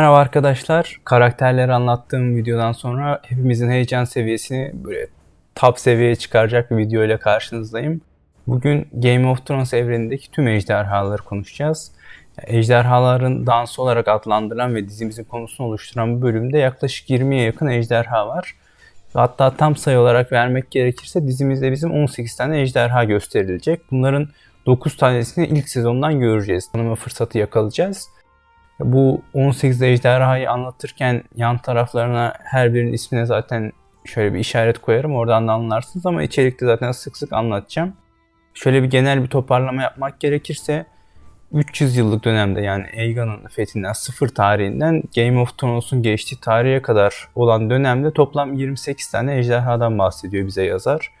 Merhaba arkadaşlar. Karakterleri anlattığım videodan sonra hepimizin heyecan seviyesini böyle top seviyeye çıkaracak bir video ile karşınızdayım. Bugün Game of Thrones evrenindeki tüm ejderhaları konuşacağız. Ejderhaların dansı olarak adlandırılan ve dizimizin konusunu oluşturan bu bölümde yaklaşık 20'ye yakın ejderha var. Hatta tam sayı olarak vermek gerekirse dizimizde bizim 18 tane ejderha gösterilecek. Bunların 9 tanesini ilk sezondan göreceğiz. Tanıma fırsatı yakalayacağız. Bu 18 ejderhayı anlatırken yan taraflarına her birinin ismine zaten şöyle bir işaret koyarım. Oradan da anlarsınız ama içerikte zaten sık sık anlatacağım. Şöyle bir genel bir toparlama yapmak gerekirse 300 yıllık dönemde yani Aegon'un fethinden sıfır tarihinden Game of Thrones'un geçtiği tarihe kadar olan dönemde toplam 28 tane ejderhadan bahsediyor bize yazar.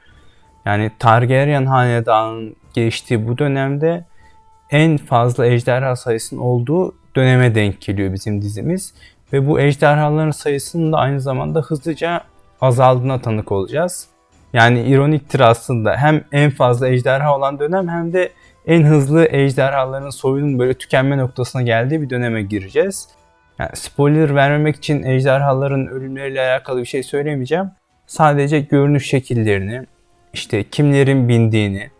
Yani Targaryen hanedanının geçtiği bu dönemde en fazla ejderha sayısının olduğu döneme denk geliyor bizim dizimiz. Ve bu ejderhaların sayısının da aynı zamanda hızlıca azaldığına tanık olacağız. Yani ironiktir aslında hem en fazla ejderha olan dönem hem de en hızlı ejderhaların soyunun böyle tükenme noktasına geldiği bir döneme gireceğiz. Yani spoiler vermemek için ejderhaların ölümleriyle alakalı bir şey söylemeyeceğim. Sadece görünüş şekillerini, işte kimlerin bindiğini,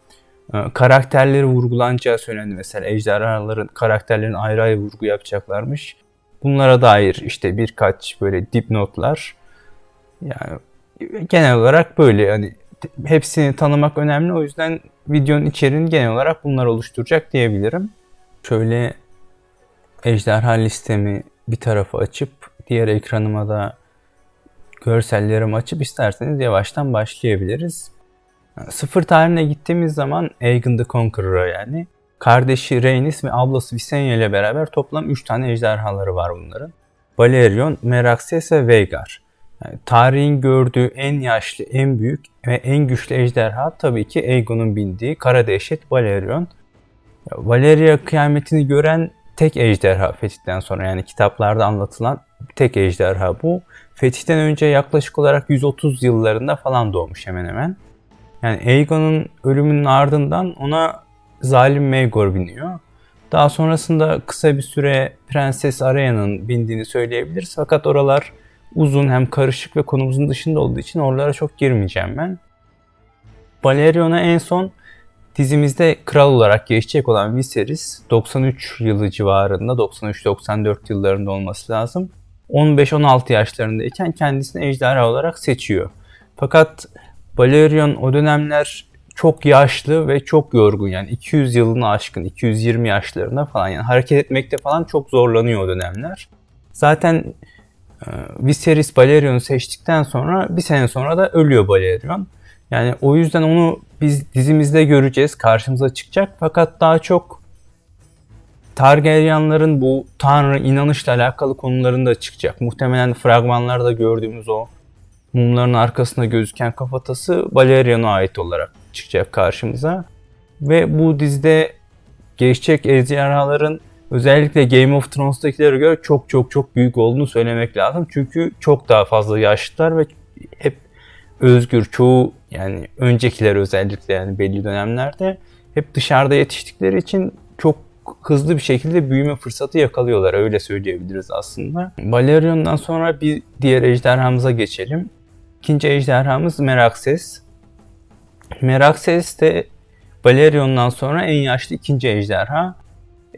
karakterleri vurgulanacağı söylendi mesela ejderhaların karakterlerin ayrı ayrı vurgu yapacaklarmış. Bunlara dair işte birkaç böyle dipnotlar. Yani genel olarak böyle hani hepsini tanımak önemli. O yüzden videonun içeriğini genel olarak bunlar oluşturacak diyebilirim. Şöyle ejderha listemi bir tarafa açıp diğer ekranıma da görsellerimi açıp isterseniz yavaştan başlayabiliriz. Sıfır tarihine gittiğimiz zaman Aegon the Conqueror'a yani kardeşi Rhaenys ve ablası Visenya ile beraber toplam 3 tane ejderhaları var bunların. Balerion, Meraxes ve Vhagar. Yani tarihin gördüğü en yaşlı, en büyük ve en güçlü ejderha tabii ki Aegon'un bindiği kara dehşet Balerion. Valeria kıyametini gören tek ejderha fetihten sonra yani kitaplarda anlatılan tek ejderha bu. Fetihten önce yaklaşık olarak 130 yıllarında falan doğmuş hemen hemen. Yani Aegon'un ölümünün ardından ona zalim Maegor biniyor. Daha sonrasında kısa bir süre Prenses Arya'nın bindiğini söyleyebiliriz. Fakat oralar uzun hem karışık ve konumuzun dışında olduğu için oralara çok girmeyeceğim ben. Balerion'a en son dizimizde kral olarak geçecek olan Viserys 93 yılı civarında 93-94 yıllarında olması lazım. 15-16 yaşlarındayken kendisini ejderha olarak seçiyor. Fakat Balerion o dönemler çok yaşlı ve çok yorgun yani 200 yılını aşkın 220 yaşlarında falan yani hareket etmekte falan çok zorlanıyor o dönemler. Zaten e, Viserys Balerion'u seçtikten sonra bir sene sonra da ölüyor Balerion. Yani o yüzden onu biz dizimizde göreceğiz, karşımıza çıkacak. Fakat daha çok Targaryenların bu tanrı inanışla alakalı konularında çıkacak. Muhtemelen fragmanlarda gördüğümüz o mumların arkasında gözüken kafatası Balerion'a ait olarak çıkacak karşımıza. Ve bu dizide geçecek ejderhaların özellikle Game of Thrones'takilere göre çok çok çok büyük olduğunu söylemek lazım. Çünkü çok daha fazla yaşlılar ve hep özgür çoğu yani öncekiler özellikle yani belli dönemlerde hep dışarıda yetiştikleri için çok hızlı bir şekilde büyüme fırsatı yakalıyorlar öyle söyleyebiliriz aslında. Balerion'dan sonra bir diğer ejderhamıza geçelim. İkinci ejderhamız Meraxes. Meraxes de Balerion'dan sonra en yaşlı ikinci ejderha.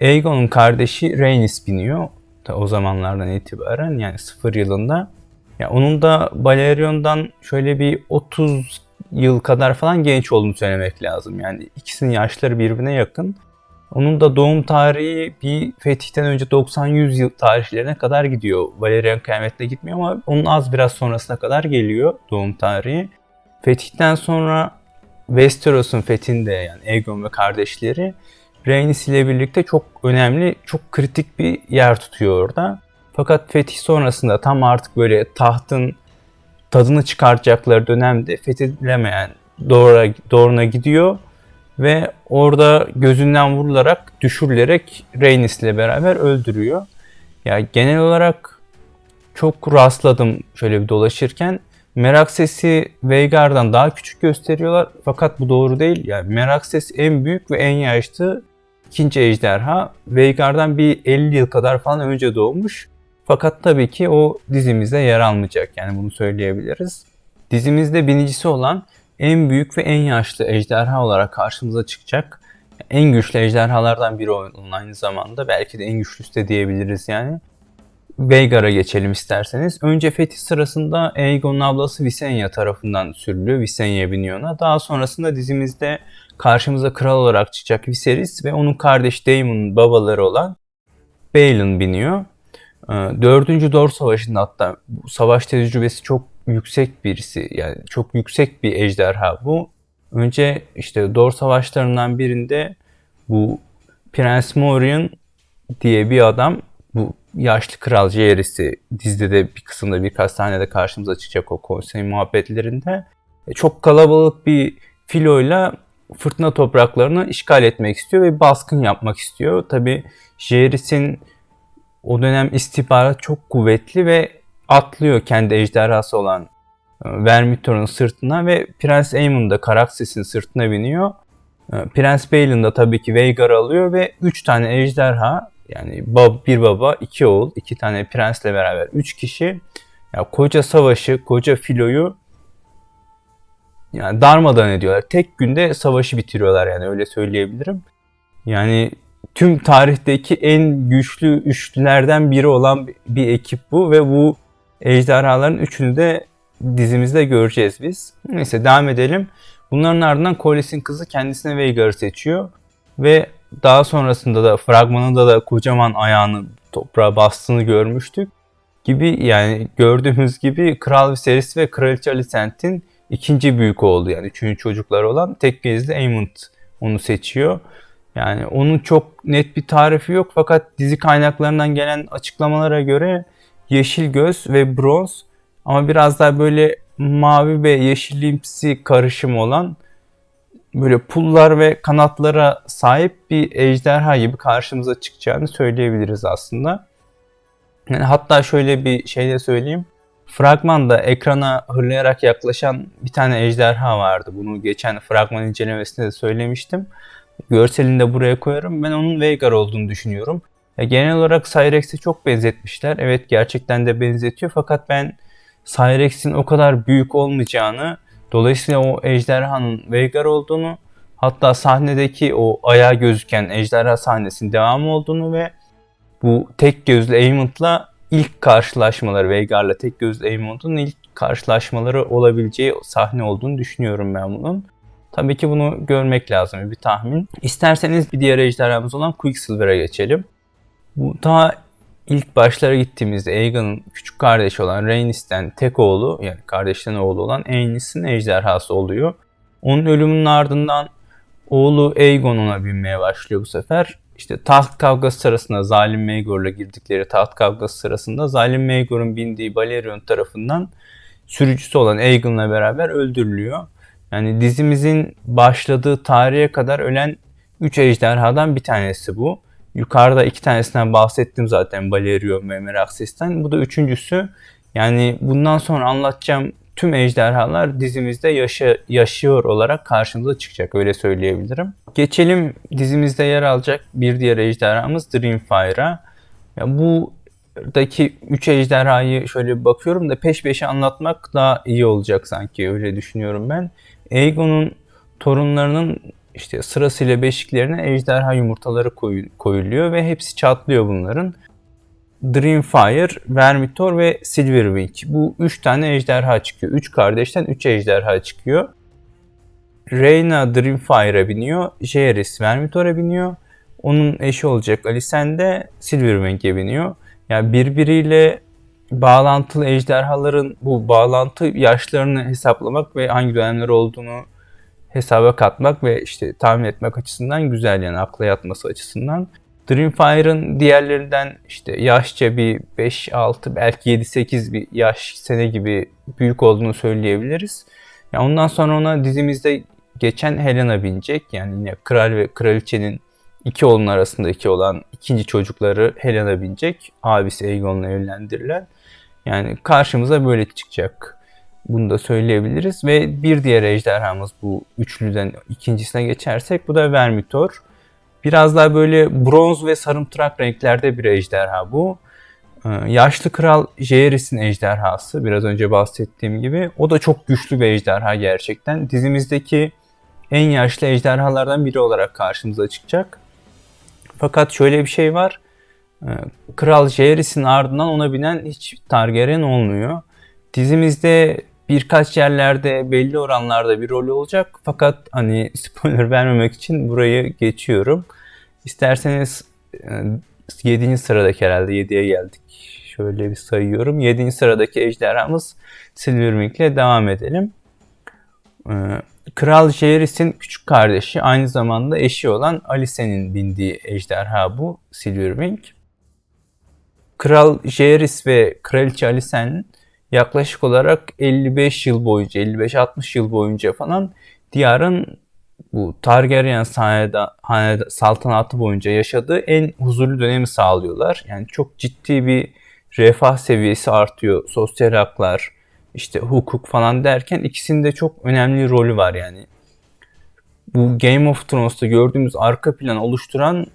Aegon'un kardeşi Rhaenys biniyor. Da o zamanlardan itibaren yani 0 yılında. Ya onun da Balerion'dan şöyle bir 30 yıl kadar falan genç olduğunu söylemek lazım. Yani ikisinin yaşları birbirine yakın. Onun da doğum tarihi bir fetihten önce 90-100 yıl tarihlerine kadar gidiyor. Valerian kıyametine gitmiyor ama onun az biraz sonrasına kadar geliyor doğum tarihi. Fetihten sonra Westeros'un fethinde yani Aegon ve kardeşleri Rhaenys ile birlikte çok önemli, çok kritik bir yer tutuyor orada. Fakat fetih sonrasında tam artık böyle tahtın tadını çıkartacakları dönemde fethedilemeyen doğru, doğruna gidiyor ve orada gözünden vurularak, düşürülerek Rhaenys ile beraber öldürüyor. Ya yani genel olarak çok rastladım şöyle bir dolaşırken. Meraxes'i Veigar'dan daha küçük gösteriyorlar fakat bu doğru değil. Yani Meraxes en büyük ve en yaşlı ikinci ejderha. Veigar'dan bir 50 yıl kadar falan önce doğmuş. Fakat tabii ki o dizimizde yer almayacak yani bunu söyleyebiliriz. Dizimizde birincisi olan en büyük ve en yaşlı ejderha olarak karşımıza çıkacak. En güçlü ejderhalardan biri olan aynı zamanda belki de en güçlüsü de diyebiliriz yani. Veigar'a geçelim isterseniz. Önce fetih sırasında Aegon'un ablası Visenya tarafından sürülüyor. Visenya biniyor. Daha sonrasında dizimizde karşımıza kral olarak çıkacak Viserys ve onun kardeş Daemon'un babaları olan Balon biniyor. Ee, dördüncü Dor Savaşı'nda hatta bu savaş tecrübesi çok yüksek birisi. Yani çok yüksek bir ejderha bu. Önce işte Dor Savaşlarından birinde bu Prens Morion diye bir adam bu yaşlı kral Jaehaerys'i dizide de bir kısımda birkaç sahnede karşımıza çıkacak o konsey muhabbetlerinde. E, çok kalabalık bir filoyla fırtına topraklarını işgal etmek istiyor ve baskın yapmak istiyor. Tabi Jaehaerys'in o dönem istihbarat çok kuvvetli ve atlıyor kendi ejderhası olan e, Vermitor'un sırtına ve Prens Aemon da Karaksis'in sırtına biniyor. E, Prens Balon da tabii ki Veigar'ı alıyor ve 3 tane ejderha yani bir baba, iki oğul, iki tane prensle beraber üç kişi ya koca savaşı, koca filoyu yani darmadan ediyorlar. Tek günde savaşı bitiriyorlar yani öyle söyleyebilirim. Yani tüm tarihteki en güçlü üçlülerden biri olan bir ekip bu ve bu ejderhaların üçünü de dizimizde göreceğiz biz. Neyse devam edelim. Bunların ardından Collis'in kızı kendisine Veigar'ı seçiyor ve daha sonrasında da fragmanında da kocaman ayağını toprağa bastığını görmüştük. Gibi yani gördüğümüz gibi Kral Viserys ve Kraliçe Alicent'in ikinci büyük oldu yani üçüncü çocukları olan tek gezli Aemond onu seçiyor. Yani onun çok net bir tarifi yok fakat dizi kaynaklarından gelen açıklamalara göre yeşil göz ve bronz ama biraz daha böyle mavi ve yeşillimsi karışım olan böyle pullar ve kanatlara sahip bir ejderha gibi karşımıza çıkacağını söyleyebiliriz aslında. Yani hatta şöyle bir şey de söyleyeyim. Fragmanda ekrana hırlayarak yaklaşan bir tane ejderha vardı. Bunu geçen fragman incelemesinde de söylemiştim. Görselini de buraya koyarım. Ben onun Veigar olduğunu düşünüyorum. Ya genel olarak Cyrex'e çok benzetmişler. Evet gerçekten de benzetiyor fakat ben Cyrex'in o kadar büyük olmayacağını Dolayısıyla o ejderhanın Veigar olduğunu hatta sahnedeki o ayağı gözüken ejderha sahnesinin devamı olduğunu ve bu tek gözlü Aemond'la ilk karşılaşmaları Veigar'la tek gözlü Aemond'un ilk karşılaşmaları olabileceği sahne olduğunu düşünüyorum ben bunun. Tabii ki bunu görmek lazım bir tahmin. İsterseniz bir diğer ejderhamız olan Quicksilver'a geçelim. Bu daha ilk başlara gittiğimizde Aegon'un küçük kardeşi olan Rhaenys'ten tek oğlu yani kardeşten oğlu olan Aenys'in ejderhası oluyor. Onun ölümünün ardından oğlu Aegon ona binmeye başlıyor bu sefer. İşte taht kavgası sırasında Zalim Maegor'la girdikleri taht kavgası sırasında Zalim Maegor'un bindiği Balerion tarafından sürücüsü olan Aegon'la beraber öldürülüyor. Yani dizimizin başladığı tarihe kadar ölen 3 ejderhadan bir tanesi bu. Yukarıda iki tanesinden bahsettim zaten Balerion ve Meraxes'ten. Bu da üçüncüsü. Yani bundan sonra anlatacağım tüm ejderhalar dizimizde yaşa, yaşıyor olarak karşımıza çıkacak öyle söyleyebilirim. Geçelim dizimizde yer alacak bir diğer ejderhamız Dreamfire'a. Ya buradaki üç ejderhayı şöyle bakıyorum da peş peşe anlatmak daha iyi olacak sanki öyle düşünüyorum ben. Aegon'un torunlarının işte sırasıyla beşiklerine ejderha yumurtaları koyuluyor ve hepsi çatlıyor bunların. Dreamfire, Vermitor ve Silverwing. Bu üç tane ejderha çıkıyor. Üç kardeşten üç ejderha çıkıyor. Reyna Dreamfire'a biniyor. Jaehaerys Vermitor'a biniyor. Onun eşi olacak Alicent de Silverwing'e biniyor. Yani birbiriyle bağlantılı ejderhaların bu bağlantı yaşlarını hesaplamak ve hangi dönemler olduğunu hesaba katmak ve işte tahmin etmek açısından güzel yani akla yatması açısından. Dreamfire'ın diğerlerinden işte yaşça bir 5-6 belki 7-8 bir yaş sene gibi büyük olduğunu söyleyebiliriz. Yani ondan sonra ona dizimizde geçen Helena binecek. Yani yine kral ve kraliçenin iki oğlun arasındaki olan ikinci çocukları Helena binecek. Abisi Aegon'la evlendirilen. Yani karşımıza böyle çıkacak. Bunu da söyleyebiliriz. Ve bir diğer ejderhamız bu üçlüden ikincisine geçersek bu da Vermitor. Biraz daha böyle bronz ve sarımtırak renklerde bir ejderha bu. Ee, Yaşlı Kral Jaehaerys'in ejderhası biraz önce bahsettiğim gibi. O da çok güçlü bir ejderha gerçekten. Dizimizdeki en yaşlı ejderhalardan biri olarak karşımıza çıkacak. Fakat şöyle bir şey var. Ee, Kral Jaehaerys'in ardından ona binen hiç Targaryen olmuyor. Dizimizde birkaç yerlerde belli oranlarda bir rol olacak. Fakat hani spoiler vermemek için burayı geçiyorum. İsterseniz 7. E, sıradaki herhalde 7'ye geldik. Şöyle bir sayıyorum. 7. sıradaki ejderhamız Silverwing ile devam edelim. Ee, Kral Jaehaerys'in küçük kardeşi aynı zamanda eşi olan Alysanne'in bindiği ejderha bu Silverwing. Kral Jaehaerys ve Kraliçe Alysanne yaklaşık olarak 55 yıl boyunca, 55-60 yıl boyunca falan diyarın bu Targaryen haneda, saltanatı boyunca yaşadığı en huzurlu dönemi sağlıyorlar. Yani çok ciddi bir refah seviyesi artıyor. Sosyal haklar, işte hukuk falan derken ikisinde çok önemli rolü var yani. Bu Game of Thrones'ta gördüğümüz arka plan oluşturan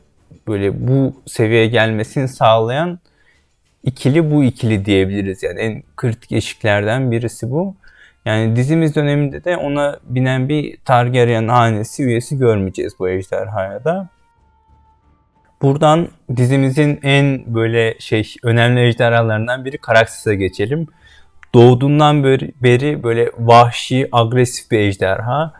böyle bu seviyeye gelmesini sağlayan ikili bu ikili diyebiliriz. Yani en kritik eşiklerden birisi bu. Yani dizimiz döneminde de ona binen bir Targaryen hanesi üyesi görmeyeceğiz bu ejderhaya da. Buradan dizimizin en böyle şey önemli ejderhalarından biri Karaksis'e geçelim. Doğduğundan beri, böyle vahşi, agresif bir ejderha.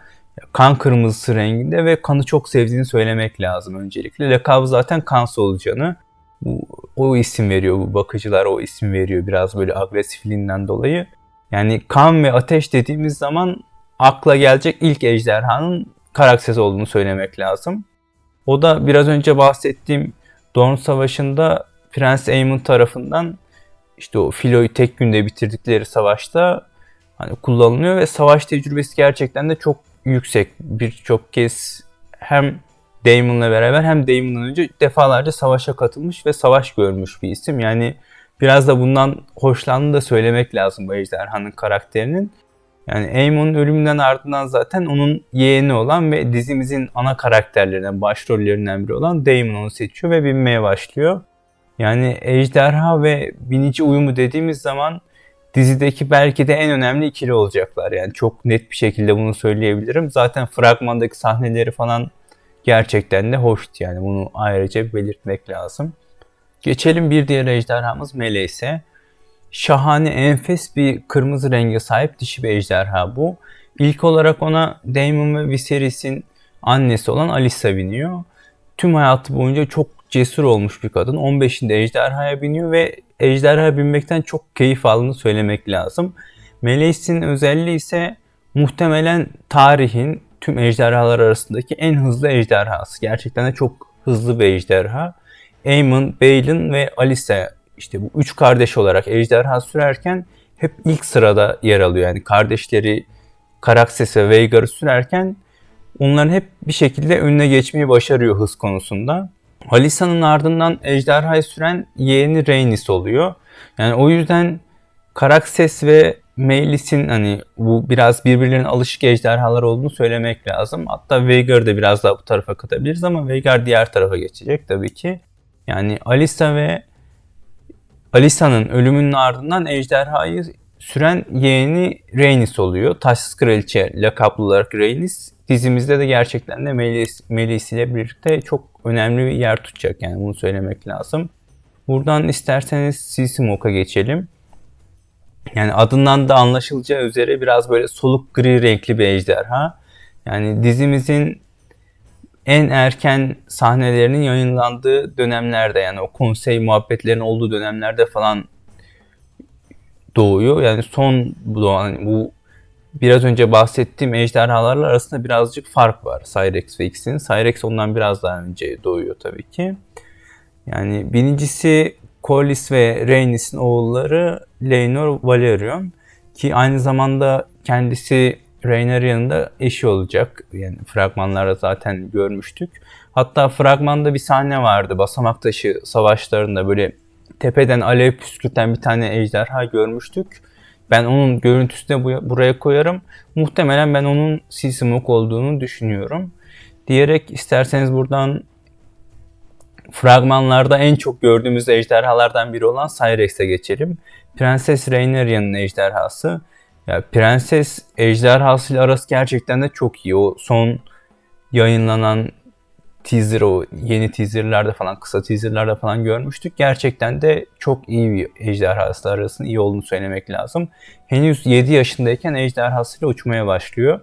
Kan kırmızısı renginde ve kanı çok sevdiğini söylemek lazım öncelikle. Lakabı zaten kan solucanı. Bu, o isim veriyor bu bakıcılar o isim veriyor biraz böyle agresifliğinden dolayı. Yani kan ve ateş dediğimiz zaman akla gelecek ilk ejderhanın Karaksiz olduğunu söylemek lazım. O da biraz önce bahsettiğim Dorn Savaşı'nda Prens Aemon tarafından işte o filoyu tek günde bitirdikleri savaşta hani kullanılıyor ve savaş tecrübesi gerçekten de çok yüksek. Birçok kez hem Damon'la beraber hem Damon'dan önce defalarca savaşa katılmış ve savaş görmüş bir isim. Yani biraz da bundan hoşlandığını da söylemek lazım bu ejderhanın karakterinin. Yani Aemon'un ölümünden ardından zaten onun yeğeni olan ve dizimizin ana karakterlerinden, başrollerinden biri olan Daemon onu seçiyor ve binmeye başlıyor. Yani ejderha ve binici uyumu dediğimiz zaman dizideki belki de en önemli ikili olacaklar. Yani çok net bir şekilde bunu söyleyebilirim. Zaten fragmandaki sahneleri falan gerçekten de hoştu yani bunu ayrıca belirtmek lazım. Geçelim bir diğer ejderhamız Meleise. Şahane, enfes bir kırmızı renge sahip dişi bir ejderha bu. İlk olarak ona Daemon ve Viserys'in annesi olan Alyssa biniyor. Tüm hayatı boyunca çok cesur olmuş bir kadın. 15'inde ejderhaya biniyor ve ejderha binmekten çok keyif aldığını söylemek lazım. Meleis'in özelliği ise muhtemelen tarihin tüm ejderhalar arasındaki en hızlı ejderhası. Gerçekten de çok hızlı bir ejderha. Aemon, Balin ve Alyssa işte bu üç kardeş olarak ejderha sürerken hep ilk sırada yer alıyor. Yani kardeşleri Karakses ve Veigar'ı sürerken onların hep bir şekilde önüne geçmeyi başarıyor hız konusunda. Alissa'nın ardından ejderhayı süren yeğeni Rhaenys oluyor. Yani o yüzden Karakses ve Meilis'in hani bu biraz birbirlerine alışık ejderhalar olduğunu söylemek lazım. Hatta Veigar'ı da biraz daha bu tarafa katabiliriz ama Veigar diğer tarafa geçecek tabii ki. Yani Alissa ve Alissa'nın ölümünün ardından ejderhayı süren yeğeni Rhaenys oluyor. Taşsız Kraliçe lakaplı olarak Rhaenys. Dizimizde de gerçekten de Melis, Melis ile birlikte çok önemli bir yer tutacak yani bunu söylemek lazım. Buradan isterseniz Sissimok'a geçelim. Yani adından da anlaşılacağı üzere biraz böyle soluk gri renkli bir ejderha. Yani dizimizin en erken sahnelerinin yayınlandığı dönemlerde yani o konsey muhabbetlerinin olduğu dönemlerde falan doğuyor. Yani son doğan bu biraz önce bahsettiğim ejderhalarla arasında birazcık fark var Cyrex ve X'in. Cyrex ondan biraz daha önce doğuyor tabii ki. Yani birincisi Corlys ve Rhaenys'in oğulları Laenor Valerion ki aynı zamanda kendisi Rhaenyra yanında eşi olacak. Yani fragmanlarda zaten görmüştük. Hatta fragmanda bir sahne vardı. Basamak taşı savaşlarında böyle tepeden alev püskürten bir tane ejderha görmüştük. Ben onun görüntüsünü de buraya koyarım. Muhtemelen ben onun Sismok olduğunu düşünüyorum. Diyerek isterseniz buradan fragmanlarda en çok gördüğümüz ejderhalardan biri olan Cyrex'e geçelim. Prenses Rhaenyra'nın ejderhası. Ya Prenses ejderhasıyla arası gerçekten de çok iyi. O son yayınlanan teaser o yeni teaserlerde falan kısa teaserlerde falan görmüştük. Gerçekten de çok iyi bir ejderhası arasının iyi olduğunu söylemek lazım. Henüz 7 yaşındayken ejderhasıyla uçmaya başlıyor.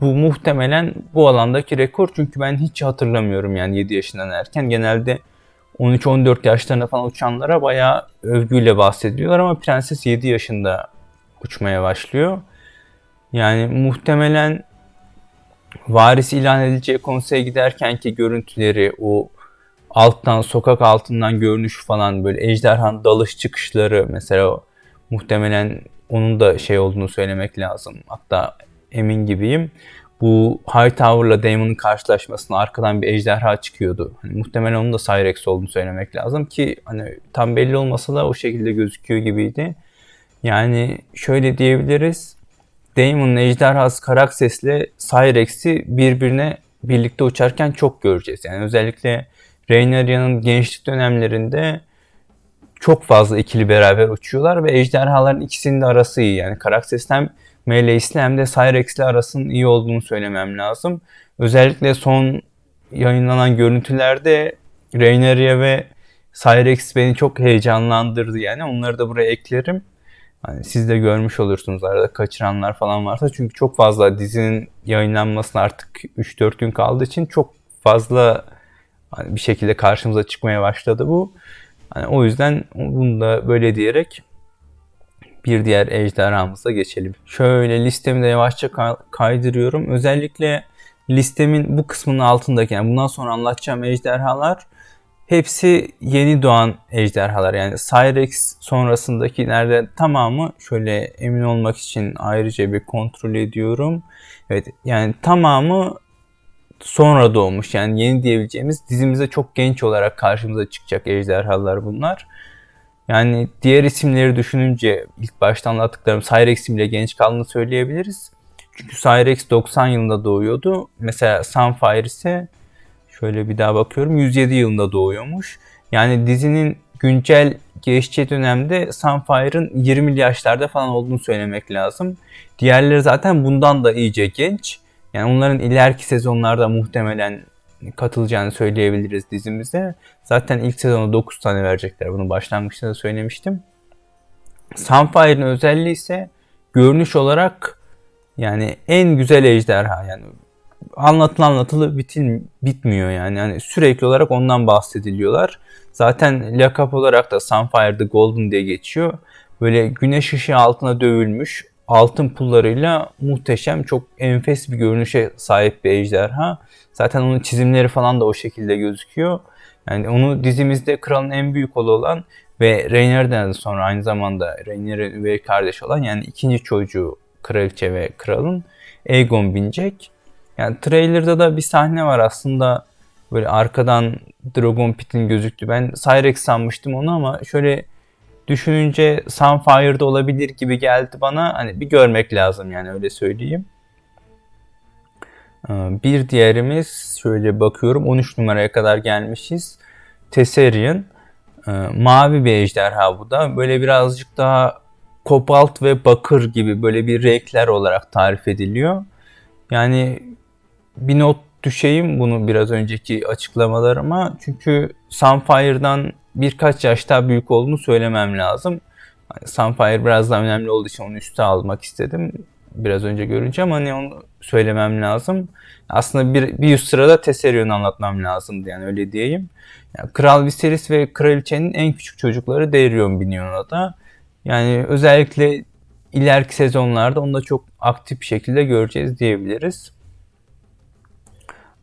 Bu muhtemelen bu alandaki rekor çünkü ben hiç hatırlamıyorum yani 7 yaşından erken. Genelde 13-14 yaşlarında falan uçanlara bayağı övgüyle bahsediyorlar ama prenses 7 yaşında uçmaya başlıyor. Yani muhtemelen varis ilan edileceği konseye giderkenki görüntüleri, o alttan, sokak altından görünüş falan böyle ejderhan dalış çıkışları mesela muhtemelen onun da şey olduğunu söylemek lazım. Hatta emin gibiyim. Bu Hightower'la Daemon'un karşılaşmasına arkadan bir ejderha çıkıyordu. Hani muhtemelen onun da Cyrex olduğunu söylemek lazım ki hani tam belli olmasa da o şekilde gözüküyor gibiydi. Yani şöyle diyebiliriz. Daemon'un ejderhası Karakses'le Cyrex'i birbirine birlikte uçarken çok göreceğiz. Yani özellikle Rhaenyra'nın gençlik dönemlerinde çok fazla ikili beraber uçuyorlar ve ejderhaların ikisinin de arası iyi. Yani Karakses hem Meleis'le hem de Cyrex'le arasının iyi olduğunu söylemem lazım. Özellikle son yayınlanan görüntülerde Rhaenyra ve Cyrex beni çok heyecanlandırdı yani. Onları da buraya eklerim. Hani siz de görmüş olursunuz arada kaçıranlar falan varsa. Çünkü çok fazla dizinin yayınlanmasına artık 3-4 gün kaldığı için çok fazla hani bir şekilde karşımıza çıkmaya başladı bu. Hani o yüzden bunu da böyle diyerek bir diğer ejderhamıza geçelim. Şöyle listemi de yavaşça kaydırıyorum. Özellikle listemin bu kısmının altındaki yani bundan sonra anlatacağım ejderhalar hepsi yeni doğan ejderhalar. Yani Cyrex sonrasındaki nerede tamamı şöyle emin olmak için ayrıca bir kontrol ediyorum. Evet yani tamamı sonra doğmuş yani yeni diyebileceğimiz dizimize çok genç olarak karşımıza çıkacak ejderhalar bunlar. Yani diğer isimleri düşününce ilk başta anlattıklarım Cyrex bile genç kaldığını söyleyebiliriz. Çünkü Cyrex 90 yılında doğuyordu. Mesela Sunfire ise şöyle bir daha bakıyorum 107 yılında doğuyormuş. Yani dizinin güncel geçeceği dönemde Sunfire'ın 20 yaşlarda falan olduğunu söylemek lazım. Diğerleri zaten bundan da iyice genç. Yani onların ileriki sezonlarda muhtemelen katılacağını söyleyebiliriz dizimize. Zaten ilk sezonu 9 tane verecekler. Bunu başlangıçta da söylemiştim. Sunfire'ın özelliği ise görünüş olarak yani en güzel ejderha yani anlatılan anlatılı bitin, bitmiyor yani. yani sürekli olarak ondan bahsediliyorlar. Zaten lakap olarak da Sunfire the Golden diye geçiyor. Böyle güneş ışığı altına dövülmüş altın pullarıyla muhteşem çok enfes bir görünüşe sahip bir ejderha. Zaten onun çizimleri falan da o şekilde gözüküyor. Yani onu dizimizde kralın en büyük oğlu olan ve Rhaenyra'dan sonra aynı zamanda Rhaenyra ve kardeş olan yani ikinci çocuğu kraliçe ve kralın Aegon binecek. Yani trailer'da da bir sahne var aslında böyle arkadan Dragon Pit'in gözüktü. Ben Cyrex sanmıştım onu ama şöyle düşününce Sunfire'da olabilir gibi geldi bana. Hani bir görmek lazım yani öyle söyleyeyim. Ee, bir diğerimiz şöyle bakıyorum 13 numaraya kadar gelmişiz. Tesserian. Ee, mavi bir ejderha bu da. Böyle birazcık daha kopalt ve bakır gibi böyle bir renkler olarak tarif ediliyor. Yani bir not düşeyim bunu biraz önceki açıklamalarıma. Çünkü Sunfire'dan birkaç yaş daha büyük olduğunu söylemem lazım. Hani Sunfire biraz daha önemli olduğu için onu üste almak istedim. Biraz önce görünce ama hani onu söylemem lazım. Aslında bir, bir üst sırada Tesserion'u anlatmam lazımdı yani öyle diyeyim. Yani Kral Viserys ve Kraliçenin en küçük çocukları Daerion biniyor da. Yani özellikle ileriki sezonlarda onu da çok aktif bir şekilde göreceğiz diyebiliriz.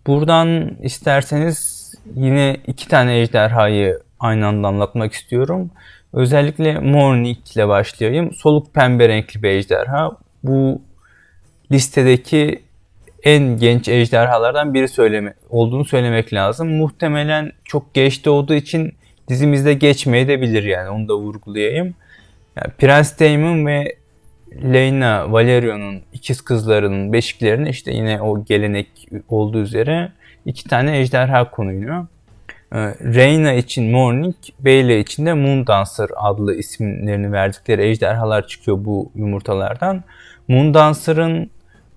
Buradan isterseniz yine iki tane ejderhayı aynı anda anlatmak istiyorum. Özellikle Morning ile başlayayım. Soluk pembe renkli bir ejderha. Bu listedeki en genç ejderhalardan biri söyleme, olduğunu söylemek lazım. Muhtemelen çok geç doğduğu için dizimizde geçmeye de bilir yani onu da vurgulayayım. Yani Prens Daemon ve Leyna Valerion'un ikiz kızlarının beşiklerine işte yine o gelenek olduğu üzere iki tane ejderha konuluyor. Ee, Reyna için Morning, Beyla için de Moon Dancer adlı isimlerini verdikleri ejderhalar çıkıyor bu yumurtalardan. Moon Dancer'ın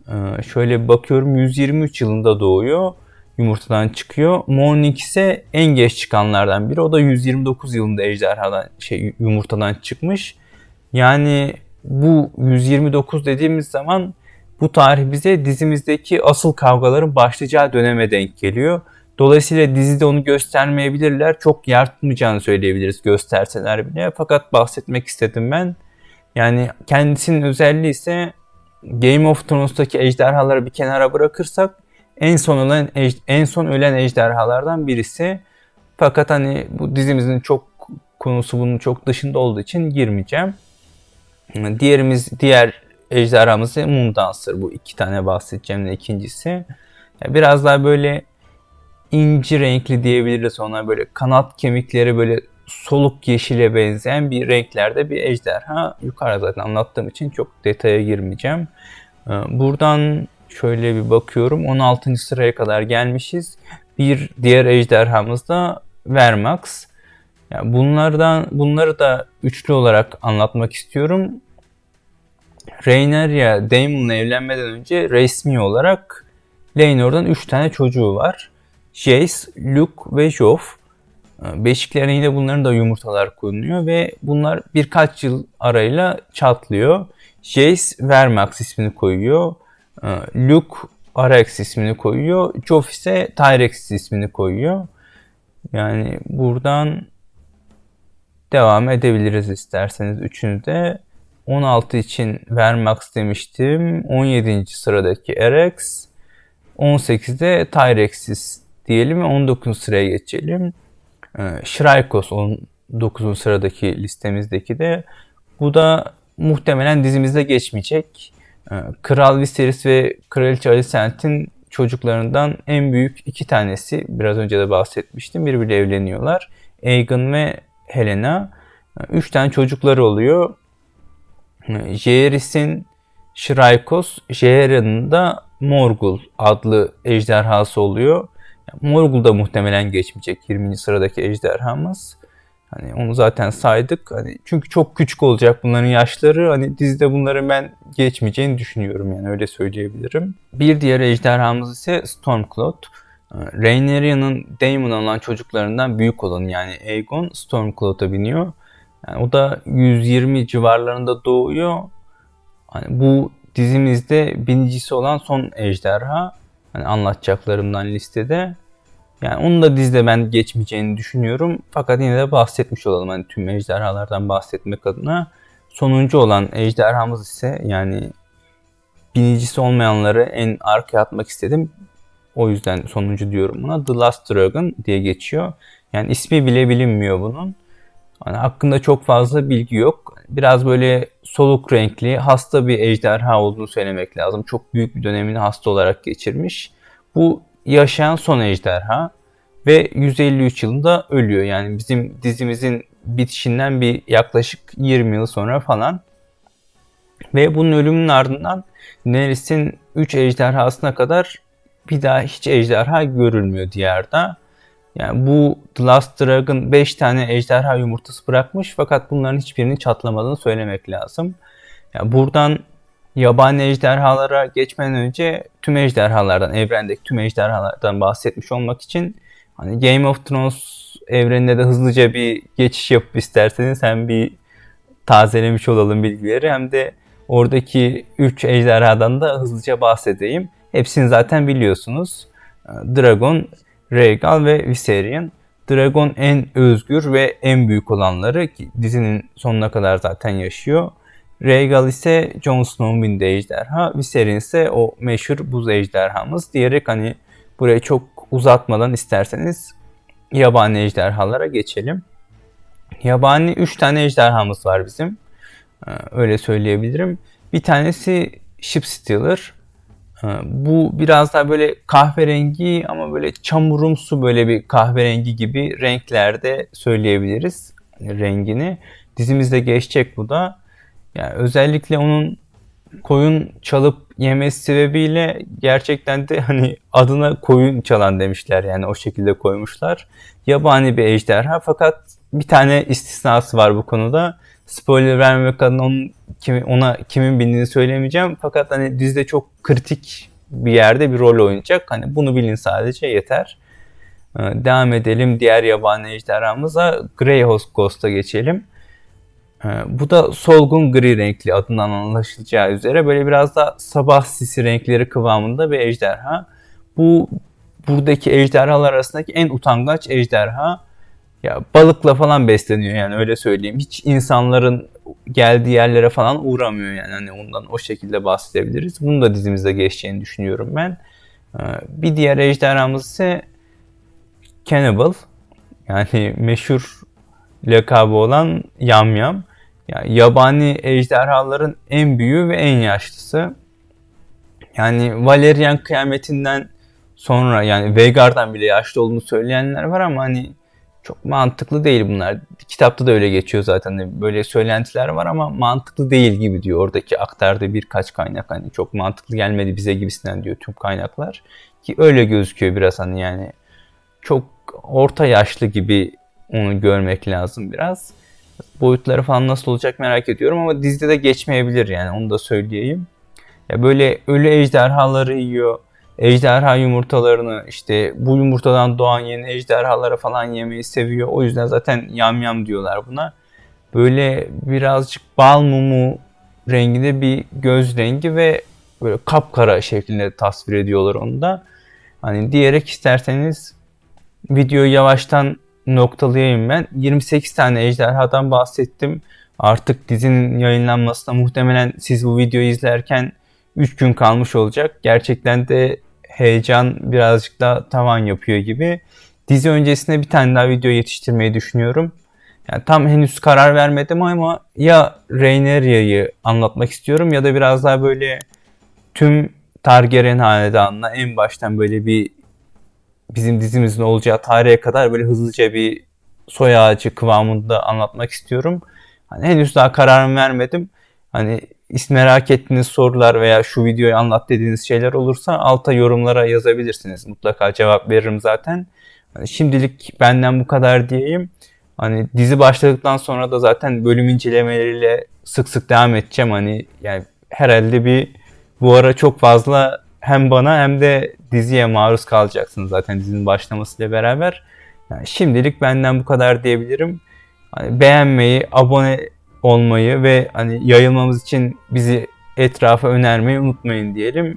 e, şöyle bakıyorum 123 yılında doğuyor. Yumurtadan çıkıyor. Morning ise en geç çıkanlardan biri. O da 129 yılında ejderhadan şey yumurtadan çıkmış. Yani bu 129 dediğimiz zaman bu tarih bize dizimizdeki asıl kavgaların başlayacağı döneme denk geliyor. Dolayısıyla dizide onu göstermeyebilirler. Çok yer tutmayacağını söyleyebiliriz gösterseler bile. Fakat bahsetmek istedim ben. Yani kendisinin özelliği ise Game of Thrones'taki ejderhaları bir kenara bırakırsak en son ölen en son ölen ejderhalardan birisi. Fakat hani bu dizimizin çok konusu bunun çok dışında olduğu için girmeyeceğim. Diğerimiz diğer ejderhamız Moon Dancer. Bu iki tane bahsedeceğim de ikincisi. Biraz daha böyle inci renkli diyebiliriz ona böyle kanat kemikleri böyle soluk yeşile benzeyen bir renklerde bir ejderha. Yukarıda zaten anlattığım için çok detaya girmeyeceğim. Ee, buradan şöyle bir bakıyorum 16. sıraya kadar gelmişiz. Bir diğer ejderhamız da Vermax. Yani bunlardan bunları da üçlü olarak anlatmak istiyorum. Rhaenyra Daemon'la evlenmeden önce resmi olarak Laenor'dan 3 tane çocuğu var. Jace, Luke ve Joff. Ee, beşiklerine yine bunların da yumurtalar konuyor ve bunlar birkaç yıl arayla çatlıyor. Jace Vermax ismini koyuyor. Ee, Luke Arax ismini koyuyor. Joff ise Tyrex ismini koyuyor. Yani buradan devam edebiliriz isterseniz üçünü 16 için Vermax demiştim. 17. sıradaki Erex. 18'de Tyrexis diyelim ve 19. sıraya geçelim. Ee, Shrykos 19. sıradaki listemizdeki de. Bu da muhtemelen dizimizde geçmeyecek. Ee, Kral Viserys ve Kraliçe Alicent'in çocuklarından en büyük iki tanesi biraz önce de bahsetmiştim birbiriyle evleniyorlar. Aegon ve Helena. Ee, üç tane çocukları oluyor. Jaehaerys'in Shrykos, Jaehaeryn'in da Morgul adlı ejderhası oluyor. Morgul da muhtemelen geçmeyecek 20. sıradaki ejderhamız. Hani onu zaten saydık. Hani çünkü çok küçük olacak bunların yaşları. Hani dizide bunları ben geçmeyeceğini düşünüyorum yani öyle söyleyebilirim. Bir diğer ejderhamız ise Stormcloud. Ee, Rhaenyra'nın Daemon olan çocuklarından büyük olan yani Aegon Stormcloud'a biniyor. Yani o da 120 civarlarında doğuyor. Hani bu dizimizde binicisi olan son ejderha. Hani anlatacaklarımdan listede. Yani onu da dizide ben geçmeyeceğini düşünüyorum. Fakat yine de bahsetmiş olalım hani tüm ejderhalardan bahsetmek adına. Sonuncu olan ejderhamız ise yani binicisi olmayanları en arkaya atmak istedim. O yüzden sonuncu diyorum buna. The Last Dragon diye geçiyor. Yani ismi bile bilinmiyor bunun. Hani hakkında çok fazla bilgi yok. Biraz böyle soluk renkli, hasta bir ejderha olduğunu söylemek lazım. Çok büyük bir dönemini hasta olarak geçirmiş. Bu yaşayan son ejderha ve 153 yılında ölüyor. Yani bizim dizimizin bitişinden bir yaklaşık 20 yıl sonra falan. Ve bunun ölümünün ardından Daenerys'in 3 ejderhasına kadar bir daha hiç ejderha görülmüyor diyarda. Yani bu The Last Dragon 5 tane ejderha yumurtası bırakmış fakat bunların hiçbirinin çatlamadığını söylemek lazım. Yani buradan yabani ejderhalara geçmeden önce tüm ejderhalardan, evrendeki tüm ejderhalardan bahsetmiş olmak için hani Game of Thrones evreninde de hızlıca bir geçiş yapıp isterseniz hem bir tazelemiş olalım bilgileri hem de oradaki 3 ejderhadan da hızlıca bahsedeyim. Hepsini zaten biliyorsunuz. Dragon, Rhaegal ve Viserion. Dragon en özgür ve en büyük olanları ki dizinin sonuna kadar zaten yaşıyor. Rhaegal ise Jon Snow'un bindiği ejderha. Viserion ise o meşhur buz ejderhamız diyerek hani burayı çok uzatmadan isterseniz yabani ejderhalara geçelim. Yabani 3 tane ejderhamız var bizim. Ee, öyle söyleyebilirim. Bir tanesi Ship Stealer. Bu biraz daha böyle kahverengi ama böyle çamurumsu böyle bir kahverengi gibi renklerde söyleyebiliriz rengini. Dizimizde geçecek bu da. Yani özellikle onun koyun çalıp yemesi sebebiyle gerçekten de hani adına koyun çalan demişler yani o şekilde koymuşlar. Yabani bir ejderha fakat bir tane istisnası var bu konuda. Spoiler vermemek adına onun kimi, ona kimin bindiğini söylemeyeceğim. Fakat hani dizide çok kritik bir yerde bir rol oynayacak. Hani bunu bilin sadece yeter. Ee, Devam edelim diğer yabani ejderhamıza Grey Ghost'a geçelim. Ee, Bu da solgun gri renkli adından anlaşılacağı üzere böyle biraz da sabah sisi renkleri kıvamında bir ejderha. Bu buradaki ejderhalar arasındaki en utangaç ejderha. Ya balıkla falan besleniyor yani öyle söyleyeyim. Hiç insanların geldiği yerlere falan uğramıyor yani hani ondan o şekilde bahsedebiliriz. Bunu da dizimizde geçeceğini düşünüyorum ben. Ee, Bir diğer ejderhamız ise Cannibal. Yani meşhur lakabı olan Yamyam. Yani yabani ejderhaların en büyüğü ve en yaşlısı. Yani Valerian kıyametinden sonra yani Veigar'dan bile yaşlı olduğunu söyleyenler var ama hani çok mantıklı değil bunlar. Kitapta da öyle geçiyor zaten. Hani Böyle söylentiler var ama mantıklı değil gibi diyor oradaki aktardığı birkaç kaynak. Hani çok mantıklı gelmedi bize gibisinden diyor tüm kaynaklar. Ki öyle gözüküyor biraz hani yani çok orta yaşlı gibi onu görmek lazım biraz. Boyutları falan nasıl olacak merak ediyorum ama dizide de geçmeyebilir yani onu da söyleyeyim. Ya böyle ölü ejderhaları yiyor. Ejderha yumurtalarını işte bu yumurtadan doğan yeni ejderhalara falan yemeyi seviyor. O yüzden zaten yamyam diyorlar buna. Böyle birazcık bal mumu renginde bir göz rengi ve böyle kapkara şeklinde tasvir ediyorlar onu da. Hani diyerek isterseniz videoyu yavaştan noktalayayım ben. 28 tane ejderhadan bahsettim. Artık dizinin yayınlanmasına muhtemelen siz bu videoyu izlerken 3 gün kalmış olacak. Gerçekten de heyecan birazcık daha tavan yapıyor gibi. Dizi öncesinde bir tane daha video yetiştirmeyi düşünüyorum. Yani tam henüz karar vermedim ama ya Rhaenyra'yı anlatmak istiyorum ya da biraz daha böyle tüm Targaryen hanedanına en baştan böyle bir bizim dizimizin olacağı tarihe kadar böyle hızlıca bir soy ağacı kıvamında anlatmak istiyorum. Hani henüz daha kararımı vermedim. Hani merak ettiğiniz sorular veya şu videoyu anlat dediğiniz şeyler olursa alta yorumlara yazabilirsiniz. Mutlaka cevap veririm zaten. Hani şimdilik benden bu kadar diyeyim. Hani dizi başladıktan sonra da zaten bölüm incelemeleriyle sık sık devam edeceğim. Hani yani herhalde bir bu ara çok fazla hem bana hem de diziye maruz kalacaksınız zaten dizinin başlamasıyla beraber. Yani şimdilik benden bu kadar diyebilirim. Hani beğenmeyi, abone olmayı ve hani yayılmamız için bizi etrafa önermeyi unutmayın diyelim.